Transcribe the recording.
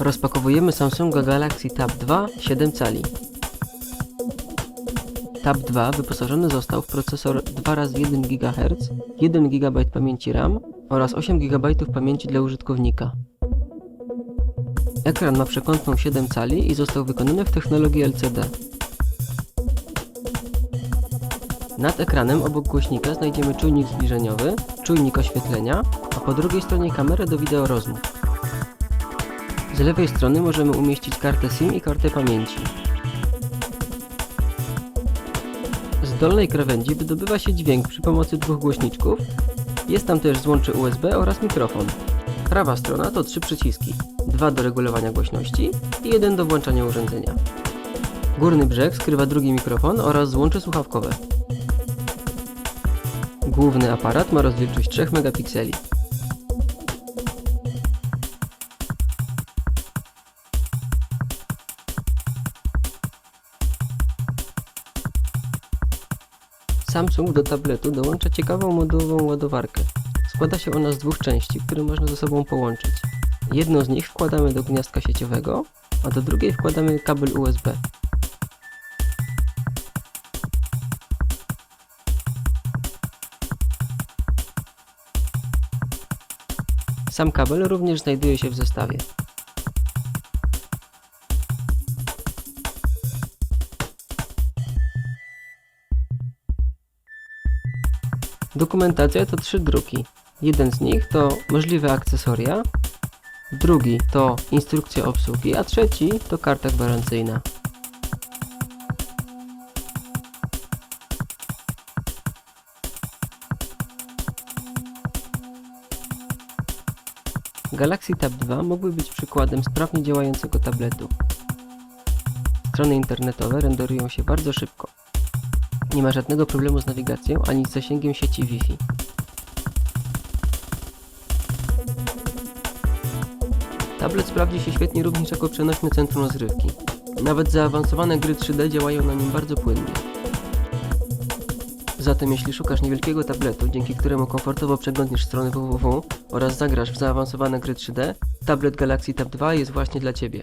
Rozpakowujemy Samsunga Galaxy Tab 2 7 cali. Tab 2 wyposażony został w procesor 2x1 GHz, 1 GB pamięci RAM oraz 8 GB pamięci dla użytkownika. Ekran ma przekątną 7 cali i został wykonany w technologii LCD. Nad ekranem obok głośnika znajdziemy czujnik zbliżeniowy, czujnik oświetlenia, a po drugiej stronie kamerę do wideo rozmów. Z lewej strony możemy umieścić kartę SIM i kartę pamięci. Z dolnej krawędzi wydobywa się dźwięk przy pomocy dwóch głośniczków. Jest tam też złącze USB oraz mikrofon. Prawa strona to trzy przyciski. Dwa do regulowania głośności i jeden do włączania urządzenia. Górny brzeg skrywa drugi mikrofon oraz złącze słuchawkowe. Główny aparat ma rozdzielczość 3 megapikseli. Samsung do tabletu dołącza ciekawą modułową ładowarkę. Składa się ona z dwóch części, które można ze sobą połączyć. Jedną z nich wkładamy do gniazdka sieciowego, a do drugiej wkładamy kabel USB. Sam kabel również znajduje się w zestawie. Dokumentacja to trzy druki. Jeden z nich to możliwe akcesoria, drugi to instrukcja obsługi, a trzeci to karta gwarancyjna. Galaxy Tab 2 mógłby być przykładem sprawnie działającego tabletu. Strony internetowe renderują się bardzo szybko. Nie ma żadnego problemu z nawigacją ani z zasięgiem sieci Wi-Fi. Tablet sprawdzi się świetnie również jako przenośne centrum rozrywki. Nawet zaawansowane gry 3D działają na nim bardzo płynnie. Zatem jeśli szukasz niewielkiego tabletu, dzięki któremu komfortowo przeglądniesz strony www oraz zagrasz w zaawansowane gry 3D, tablet Galaxy Tab 2 jest właśnie dla Ciebie.